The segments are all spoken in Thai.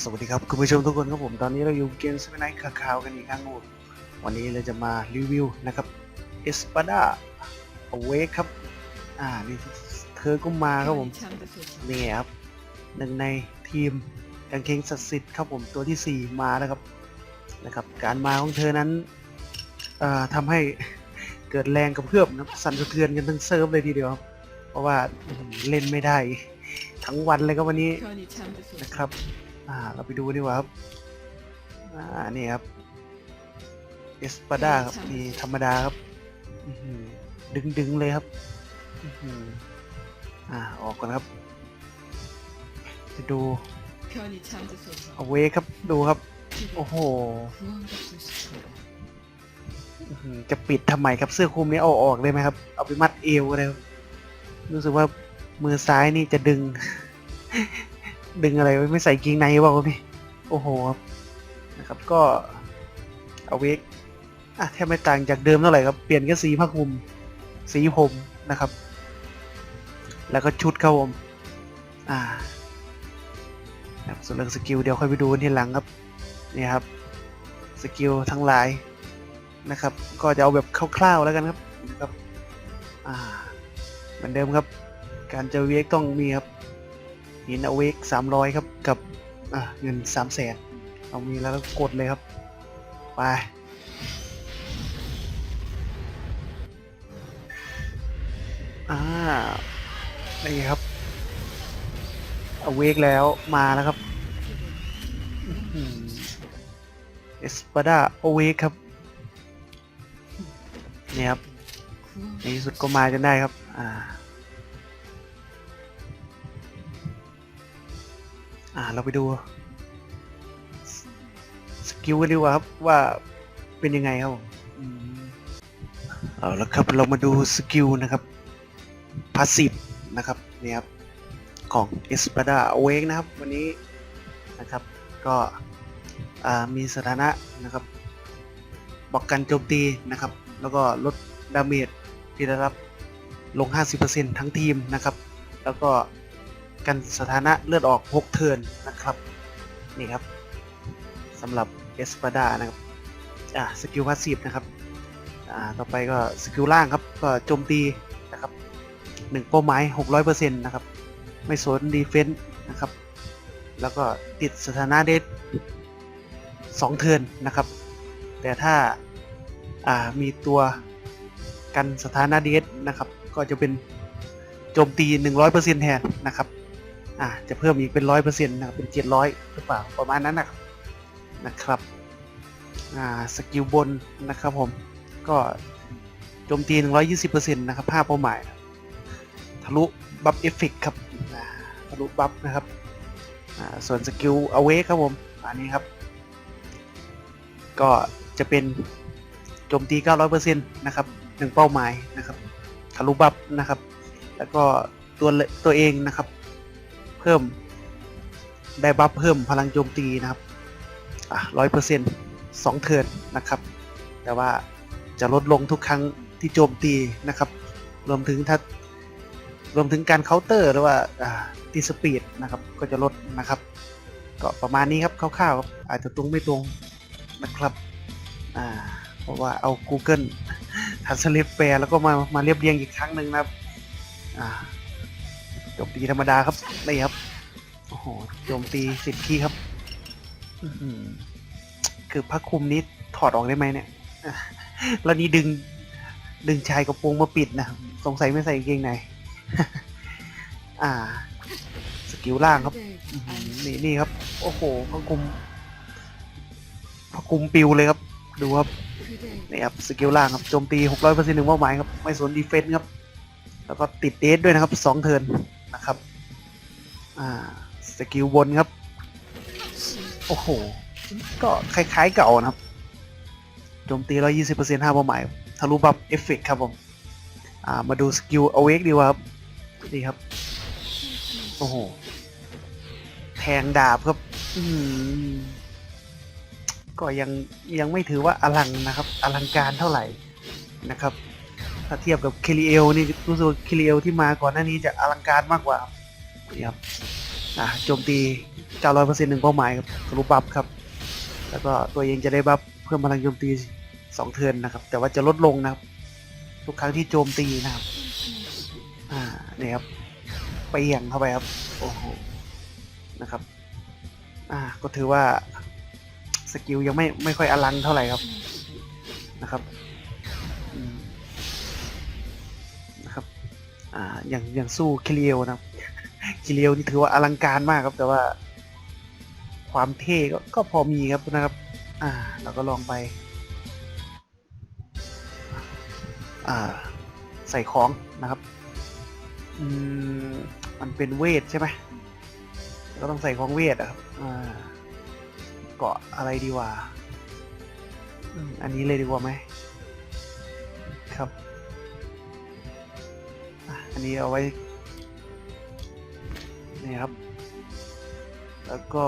สวัสดีครับคุณผู้ชมทุกคนครับผมตอนนี้เราอยู่เกมสเปนไนท์ข่าวกันอีกครั้งครับผมวันนี้เราจะมารีวิวนะครับเอสปาดาอเวกครับ อ่านี่เธอก็มาครับผมนี่ไงครับหนึ่งในทีมกางเกงศักดิ์สิทธิ์ครับผมตัวที่ 4 มาแล้วครับนะครับ การมาของเธอนั้นอ่าทำให้เกิดแรงกระเพื่อมนะสั่นสะเทือนกันทั้งเซิร์ฟเลยทีเดียวครับเพราะว่าเล่นไม่ได้ ทั้งวันเลยครับวันนี้นะครับ อ่า เราไปดูดีกว่าครับ อ่า นี่ครับ เอสปาดาครับ นี่ธรรมดาครับอื้อหือดึงดึงๆเลยครับอื้อหืออ่า ออกก่อนครับ จะดูเอาเวครับ ดูครับ โอ้โหอื้อหือจะปิดทำไมครับ เสื้อคลุมนี้เอาออกได้ไหมครับ เอาไปมัดเอวเลยครับรู้สึกว่ามือซ้ายนี่จะดึง ดึงอะไรไว้ไม่ใส่กางเกงในเปล่าวะพี่ โอ้โหครับนะครับก็เอาเวกอะแทบไม่ต่างจากเดิมเท่าไหร่ครับ เปลี่ยนแค่สีผ้าคลุม สีผมนะครับ แล้วก็ชุดครับผม อ่าครับส่วนเรื่องสกิลเดี๋ยวค่อยไปดูกันทีหลังครับ นี่ครับ สกิลทั้งหลายนะครับ ก็จะเอาแบบคร่าวๆแล้วกันครับนะครับ อ่า เหมือนเดิมครับ การจะเวกต้องมีครับ หินเอาเวกสามร้อยครับ กับเงินสามแสนเอามีแล้วก็กดเลยครับ ไปอ่านี่ครับเอาเวกแล้วมาแล้วครับเอสปาดาโอเวกครับนี่ครับในที่สุดก็มาจนได้ครับ อ่า อ่าเราไปดู สกิลกันดีกว่าครับว่าเป็นยังไงครับผมอืมเอาละครับเรามาดูสกิลนะครับพาสซีฟนะครับเนี่ยครับของ e s p a d a Awake นะครับ วันนี้นะครับก็อ่ามีสถานะนะครับบอกกันโจมตีนะครับ แล้วก็ลดดาเมจที่ได้รับลง 50%ทั้งทีมนะครับ แล้วก็ กันสถานะเลือดออก 6 เทินนะครับ นี่ครับสำหรับเอสปาดานะครับ อ่าสกิลพาสซีฟนะครับ อ่า ต่อไปก็สกิลล่างครับ ก็โจมตีนะครับหนึ่งเป้าหมาย600%นะครับ ไม่สนดีเฟนส์นะครับ แล้วก็ติดสถานะเดท2เทินนะครับ แต่ถ้า อ่า มีตัวกันสถานะเดทนะครับ ก็จะเป็นโจมตี 100%แทนนะครับ อ่าจะเพิ่มอีกเป็นร้อยเปอร์เซ็นต์นะครับเป็นเจ็ดร้อยหรือเปล่าประมาณนั้นนะครับนะครับอ่าสกิลบนนะครับผมก็โจมตีหนึ่งร้อยยี่สิบเปอร์เซ็นต์นะครับภาพเป้าหมายทะลุบัฟเอฟเฟกครับทะลุบัฟนะครับอ่าส่วนสกิลเอาเวครับผมอันนี้ครับ ก็จะเป็นโจมตี 900%นะครับหนึ่งเป้าหมายนะครับทะลุบัฟนะครับ แล้วก็ตัวตัวเองนะครับ เพิ่มได้บัฟเพิ่มพลังโจมตีนะครับอะร้อยเปอร์เซ็นต์สองเทิร์นนะครับ แต่ว่าจะลดลงทุกครั้งที่โจมตีนะครับ รวมถึงถ้ารวมถึงการเคาน์เตอร์หรือว่าอ่าตีสปีดนะครับ ก็จะลดนะครับ ก็ประมาณนี้ครับคร่าวๆครับอาจจะตรงไม่ตรงนะครับอ่าเพราะว่าเอา Google ทันสเลปแปลแล้วก็มามาเรียบเรียงอีกครั้งหนึ่งนะครับอ่า โจมตีธรรมดาครับนี่ครับโอ้โหโจมตีสิบคีครับคือผ้าคลุมนี้ถอดออกได้ไหมเนี่ยแล้วนี่ดึง ดึงชายกระโปรงมาปิดนะสงสัยไม่ใส่กางเกงในอ่า สกิลล่างครับนี่นี่ครับ โอ้โหผ้าคลุมผ้าคลุมปิวเลยครับ ดูครับนี่ครับสกิลล่างครับโจมตีหกร้อยเปอร์เซ็นต์หนึ่งเป้าหมายครับ ไม่สนดีเฟนส์ครับ แล้วก็ติดเดสด้วยนะครับสองเทิร์น นะครับ อ่า สกิลบนครับ โอ้โห ก็คล้ายๆเก่านะครับ โจมตี120%ห้าเป้าหมาย ทะลุบัฟเอฟเฟกครับผม อ่า มาดูสกิลเอาเวกดีกว่าครับ นี่ครับ โอ้โห แทงดาบครับ อืมก็ยังยังไม่ถือว่าอลังนะครับ อลังการเท่าไหร่นะครับ ถ้าเทียบกับเคิริเอลนี่รู้สึกว่าคิริเอลที่มาก่อนหน้านี้จะอลังการมากกว่าครับนี่ครับอะโจมตี900%หนึ่งเป้าหมายครับทะลุบัฟครับ แล้วก็ตัวเองจะได้บัฟเพิ่มพลังโจมตีสองเทิร์นนะครับ แต่ว่าจะลดลงนะครับ ทุกครั้งที่โจมตีนะครับอ่านี่ครับไปเหี่ยงเข้าไปครับโอ้โหนะครับ อ่าก็ถือว่าสกิลยังไม่ไม่ค่อยอลังเท่าไหร่ครับนะครับ อ่าอย่างอย่างสู้คิเลียวนะครับคิเลียวนี่ถือว่าอลังการมากครับ แต่ว่า ความเท่ก็ก็พอมีครับนะครับ อ่าเราก็ลองไป อ่า ใส่ของนะครับ อืมมันเป็นเวทใช่ไหมก็ต้องใส่ของเวทอะครับอ่าเกาะอะไรดีวะอืมอันนี้เลยดีกว่าไหมครับ นี้เอาไว้ นี่ครับ แล้วก็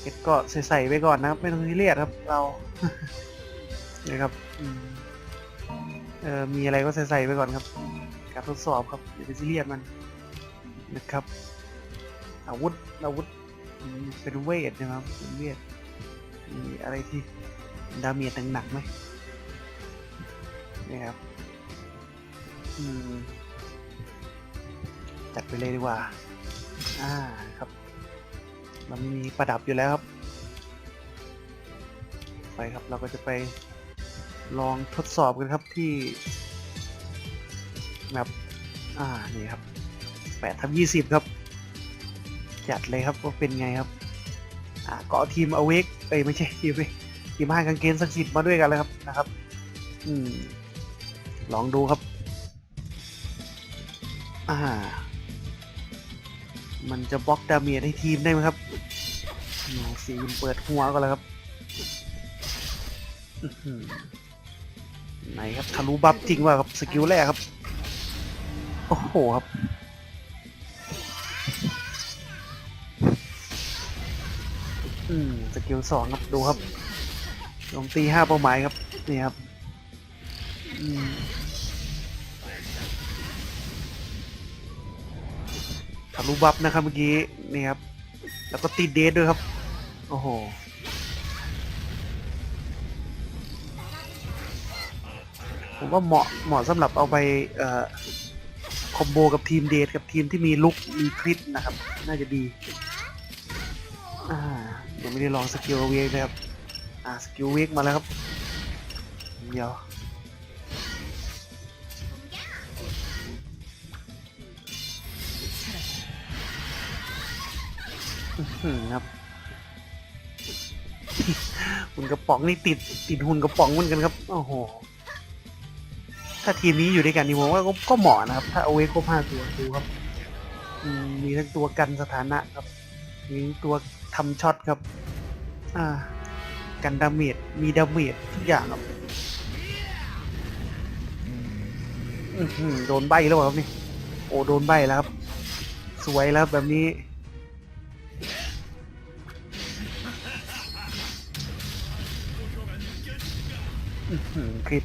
เก็ตก็ใส่ๆไปก่อนนะครับ ไม่ต้องซีเรียสครับ เรานะครับเออมีอะไรก็ใส่ๆไปก่อนครับ การทดสอบครับอย่าไปซีเรียสมันนะครับ อาวุธอาวุธเป็นเวทนะครับเป็นเวทมีอะไรที่ดาเมจหนักๆไหมนี่ครับ จัดไปเลยดีกว่า อ่าครับ มันมีประดับอยู่แล้วครับ ไปครับเราก็จะไปลองทดสอบกันครับที่แบบอ่า นี่ครับแปดทับยี่สิบครับ จัดเลยครับว่าเป็นไงครับ อ่าก็เอาทีมอเวกเอ้ยไม่ใช่ทีมทีมห้างกางเกงศักสิทธิ์มาด้วยกันเลยครับนะครับ อืม ลองดูครับ อ่า มันจะบล็อกดาเมจให้ทีมได้ไหมครับอืมสีมันเปิดหัวก็แล้วครับไหนครับทะลุบัฟจริงว่าครับสกิลแรกครับ โอ้โหครับ อืมสกิลสองครับดูครับโจมตีห้าเป้าหมายครับ นี่ครับ อืม ทะลุบัฟนะครับเมื่อกี้นี่ครับ แล้วก็ติดเดทด้วยครับ โอ้โหผมว่าเหมาะเหมาะสำหรับเอาไปเอ่อคอมโบกับทีมเดทกับทีมที่มีลุกมีคริสนะครับ น่าจะดีอ่ายังไม่ได้ลองสกิลเวกเลยครับ อ่าสกิลเวกมาแล้วครับ เดี๋ยว ครับ หุ่นกระป๋องนี่ติดติดหุ่นกระป๋องเหมือนกันครับ โอ้โห ถ้าทีมนี้อยู่ด้วยกันนี่ผมว่าก็ก็เหมาะนะครับ ถ้าเอาเวกครบห้าตัวดูครับอืมมีทั้งตัวกันสถานะครับ มีตัวทำช็อตครับ อ่า กันดาเมจ มีดาเมจทุกอย่างครับโดนใบแล้วครับนี่ โอ้โดนใบแล้วครับ สวยแล้วแบบนี้ คลิป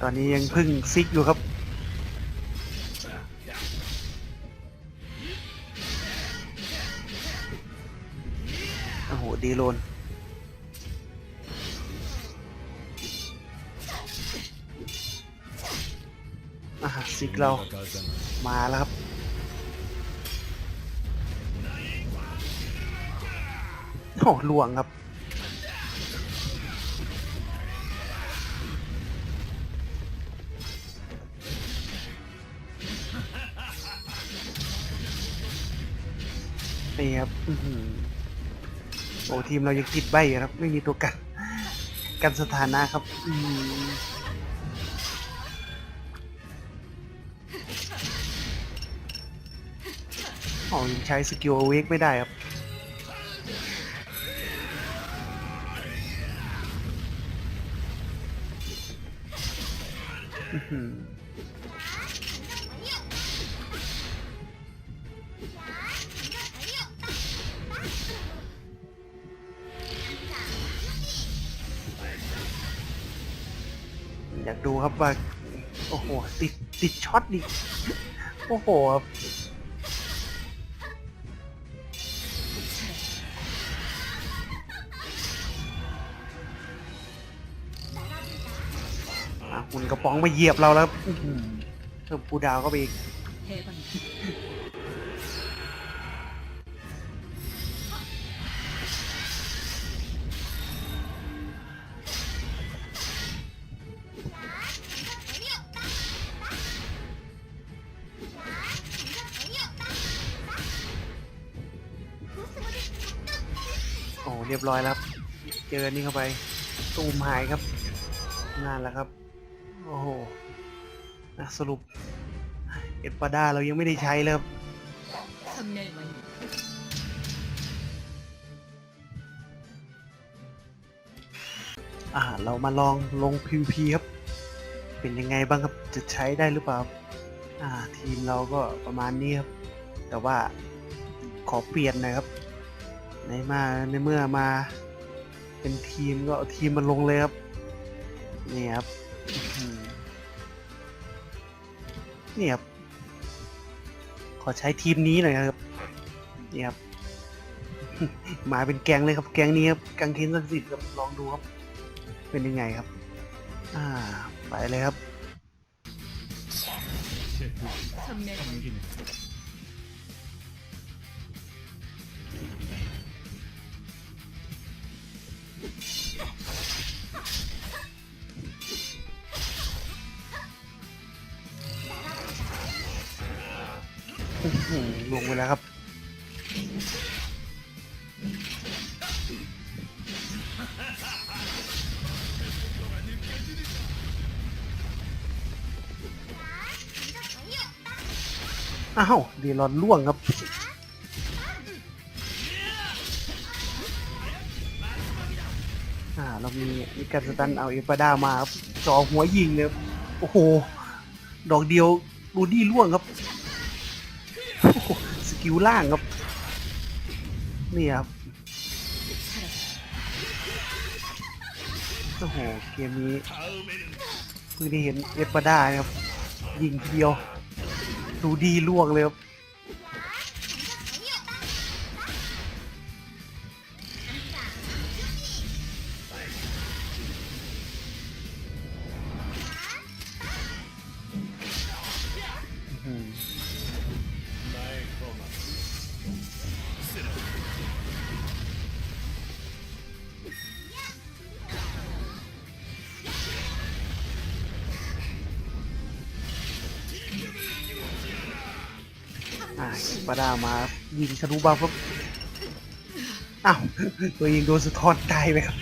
ตอนนี้ยังพึ่งซิกอยู่ครับโอ้โห ดีโลนอ่าซิกเรา มาแล้วครับ โอ้ลวงครับ นี่ครับโอ้ทีมเรายังติดใบครับ ไม่มีตัวกันกันสถานะครับอืมอ๋อยังใช้สกิลเวกไม่ได้ครับ อยากดูครับว่า โอ้โห ติด ติดช็อตดิ โอ้โห กระป๋องมาเหยียบเราแล้วอื้อหือเพิ่มปูดาวก็ไปอีกโอ้เรียบร้อยแล้วครับเจอนี่เข้าไปตูมหายครับนั่นแหละครับ สรุปเอ็ดปาด้าเรายังไม่ได้ใช้เลยครับทำไงมัอ่าเรามาลองลงพิวพีครับ เป็นยังไงบ้างครับ จะใช้ได้หรือเปล่า อ่า ทีมเราก็ประมาณนี้ครับ แต่ว่าขอเปลี่ยนนะครับ ในมาในเมื่อมา เป็นทีมก็ทีมมันลงเลยครับ นี่ครับ นี่ครับ ขอใช้ทีมนี้หน่อยครับ นี่ครับ มาเป็นแกงเลยครับ แกงนี้ครับกางเกงสักสิบครับ ลองดูครับ เป็นยังไงครับ อ่า ไปเลยครับ ลงไปแล้วครับ อ้าวเดียรอนล่วงครับ อ่า เรามีมีการสตันเอาเอฟาด้ามาครับจอหัวยิงเลยโอ้โห ดอกเดียวรูดี้ล่วงครับ กิลล่างครับ นี่ครับโอ้โห เกมนี้เพิ่งได้เห็นเอสปาด้าครับ ยิงเดียว ดูดีล่วงเลยครับ อ่าปาดามายิงทะลุบัฟครับอ้าว ตัวเองโดนสะท้อนตายไปครับ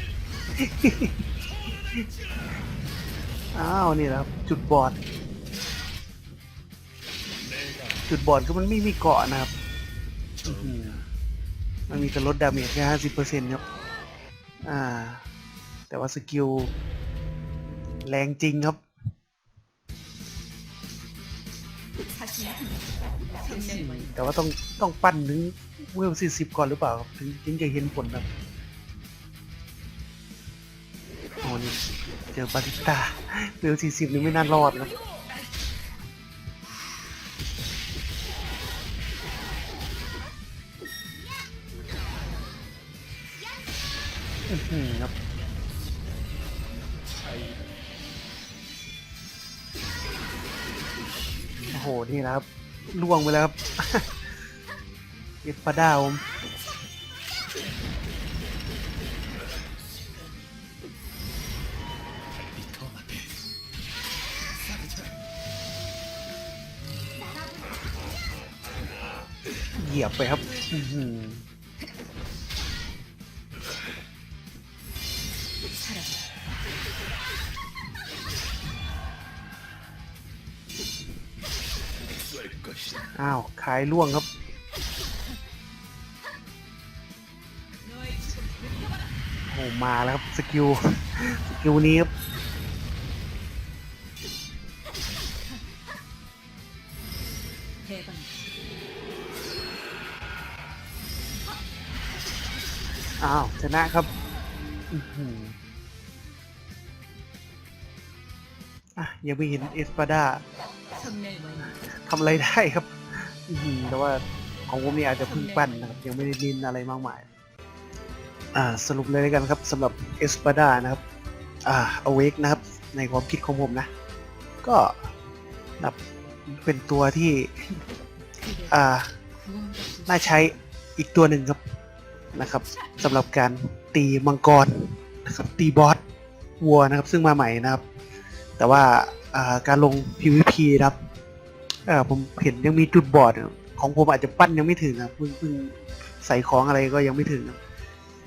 อ้าว นี่ครับ จุดบอด จุดบอดก็มันไม่มีเกาะนะครับ มันมีแต่ลดดาเมจแค่ห้าสิบเปอร์เซ็นต์ครับ อ่า แต่ว่าสกิล แรงจริงครับ แต่ว่าต้องต้องปั้นถึงเวลสี่สิบก่อนหรือเปล่าครับถึงถึงจะเห็นผลครับโอ้นี่เจอบาติตาเวลสี่สิบนี่ไม่น่ารอดครับอื้อหือครับ โห นี่นะครับล่วงไปแล้วครับเอฟปาดาผมเหยียบไปครับ อ้าวขายล่วงครับ โอ้โหมาแล้วครับสกิลสกิลนี้ครับอ้าวชนะครับอื้มอะยังไม่เห็นเอสปาดาทำอะไรได้ครับ อื้อหือแต่ว่าของผมนี่อาจจะเพิ่งปั้นนะครับ ยังไม่ได้ดินอะไรมากมาย อ่าสรุปเลยแล้วกันครับสำหรับเอสปาดานะครับ อ่าอเวกนะครับ ในความคิดของผมนะ ก็นับเป็นตัวที่ อ่า น่าใช้อีกตัวหนึ่งครับนะครับสำหรับการตีมังกรนะครับตีบอสวัวนะครับ ซึ่งมาใหม่นะครับ แต่ว่าอ่าการลง PVP นะครับ เออผมเห็นยังมีจุดบอดของผมอาจจะปั้นยังไม่ถึงครับเพิ่งเพิ่งใส่ของอะไรก็ยังไม่ถึงครับ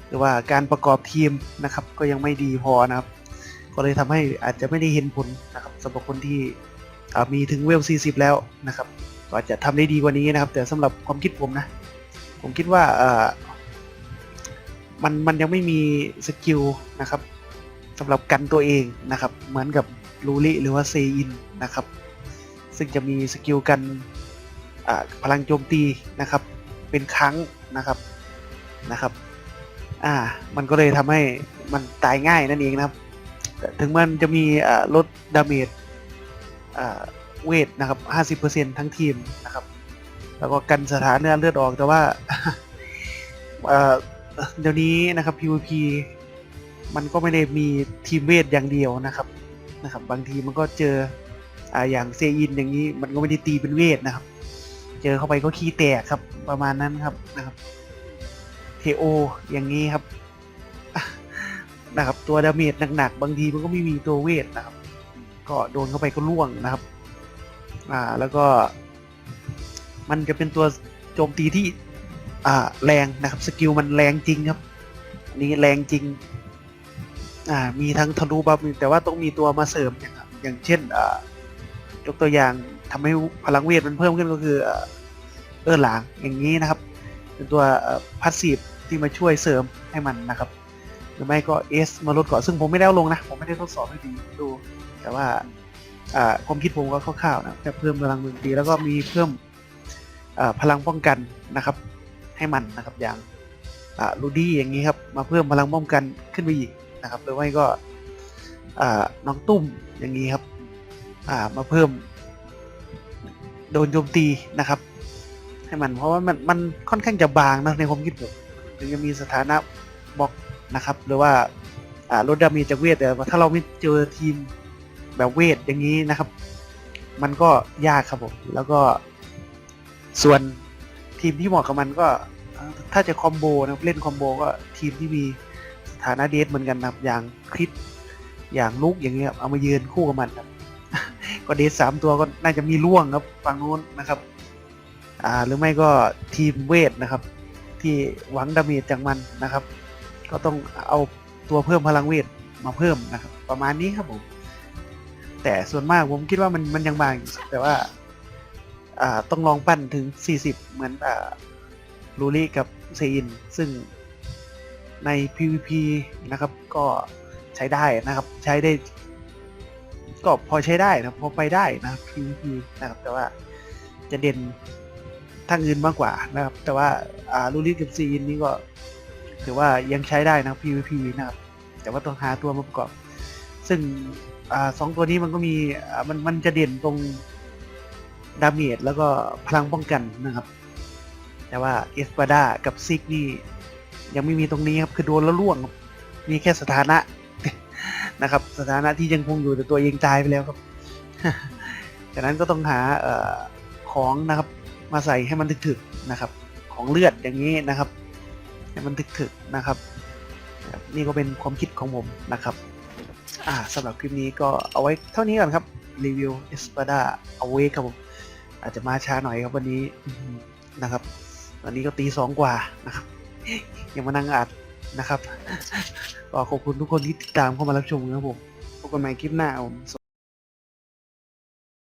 หรือว่าการประกอบทีมนะครับ ก็ยังไม่ดีพอนะครับ ก็เลยทำให้อาจจะไม่ได้เห็นผลนะครับสำหรับคนที่อ่ามีถึงเวล 40 แล้วนะครับก็อาจจะทำได้ดีกว่านี้นะครับ แต่สำหรับความคิดผมนะ ผมคิดว่าเอ่อมันมันยังไม่มีสกิลนะครับสำหรับกันตัวเองนะครับ เหมือนกับลูริหรือว่าเซอินนะครับ ซึ่งจะมีสกิลกันพลังโจมตีนะครับ เป็นครั้งนะครับนะครับ อ่า มันก็เลยทำให้มันตายง่ายนั่นเองนะครับ ถึงมันจะมีลดดาเมจเวทนะครับ 50%ทั้งทีมนะครับ แล้วก็กันสถานเนื้อเลือดออกแต่ว่าเอ่อเดี๋ยวนี้นะครับ PVP มันก็ไม่ได้มีทีมเวทอย่างเดียวนะครับนะครับ บางทีมันก็เจอ อ่าอย่างเซอินอย่างนี้มันก็ไม่ได้ตีเป็นเวทนะครับ เจอเข้าไปก็ขี้แตกครับประมาณนั้นครับนะครับเทโออย่างนี้ครับนะครับตัวดาเมจหนักๆบางทีมันก็ไม่มีตัวเวทนะครับ ก็โดนเข้าไปก็ล่วงนะครับ อ่าแล้วก็ มันจะเป็นตัวโจมตีที่อ่าแรงนะครับสกิลมันแรงจริงครับนี้แรงจริง อ่ามีทั้งทะลุบัฟแต่ว่าต้องมีตัวมาเสริมอย่างครับอย่างเช่นอ่า ยกตัวอย่างทำให้พลังเวทมันเพิ่มขึ้นก็คือเออหลางอย่างนี้นะครับ เป็นตัวพัสซีฟที่มาช่วยเสริมให้มันนะครับ หรือไม่ก็เอสมาลดก่อนซึ่งผมไม่ได้ลงนะ ผมไม่ได้ทดสอบให้ดีดู แต่ว่าความคิดผมก็คร่าวๆนะจะเพิ่มพลังมือตีแล้วก็มีเพิ่มพลังป้องกันนะครับ ให้มันนะครับอย่างลูดี้อย่างนี้ครับมาเพิ่มพลังป้องกันขึ้นไปอีกนะครับหรือไม่ก็น้องตุ้มอย่างนี้ครับ อ่ามาเพิ่ม โดนโจมตีนะครับ ให้มันเพราะว่ามันมันค่อนข้างจะบางนะในความคิดผมถึงจะมีสถานะบล็อกนะครับ หรือว่าอ่าลดดาเมจจากเวทแต่ถ้าเราไม่เจอทีมแบบเวทอย่างนี้นะครับ มันก็ยากครับผมแล้วก็ส่วนทีมที่เหมาะกับมันก็ถ้าจะคอมโบนะเล่นคอมโบก็ทีมที่มีสถานะเดทเหมือนกันนะครับอย่างคริสอย่างลุกอย่างเงี้ยครับเอามายืนคู่กับมันครับ ก็เดทสามตัวก็น่าจะมีล่วงครับฝั่งนู้นนะครับ อ่าหรือไม่ก็ทีมเวทนะครับ ที่หวังดาเมจจากมันนะครับ ก็ต้องเอาตัวเพิ่มพลังเวทมาเพิ่มนะครับ ประมาณนี้ครับผม แต่ส่วนมากผมคิดว่ามันมันยังบางแต่ว่า อ่าต้องลองปั้นถึง 40 เหมือนอ่าลูริกับเซอิน ซึ่งใน PVP นะครับก็ใช้ได้นะครับ ใช้ได้ ก็พอใช้ได้นะพอไปได้นะครับ PVP นะครับ แต่ว่าจะเด่นทางอื่นมากกว่านะครับ แต่ว่าอ่าลูริสกับซอินนี่ก็ถือว่ายังใช้ได้นะครับ PVP นะครับ แต่ว่าต้องหาตัวมาประกอบ ซึ่งอ่าสองตัวนี้มันก็มีมันมันจะเด่นตรงดาเมจแล้วก็พลังป้องกันนะครับ แต่ว่าเอสปาดากับซิกนี่ยังไม่มีตรงนี้ครับ คือโดนแล้วล่วง มีแค่สถานะ นะครับ สถานะที่ยังคงอยู่แต่ตัวเองตายไปแล้วครับจากนั้นก็ต้องหาอของนะครับ มาใส่ให้มันถึกๆนะครับ ของเลือดอย่างนี้นะครับ ให้มันถึกๆนะครับ นี่ก็เป็นความคิดของผมนะครับอ่าสำหรับคลิปนี้ก็เอาไว้เท่านี้ก่อนครับรีวิว Espada Awake ครับผมอาจจะมาช้าหน่อยครับวันนี้นะครับตอนนี้ก็ตีสองกว่านะครับยังมานั่งอัด นะครับขอขอบคุณทุกคนที่ติดตามเข้ามารับชมนะครับผมพบกันใหม่คลิปหน้าผม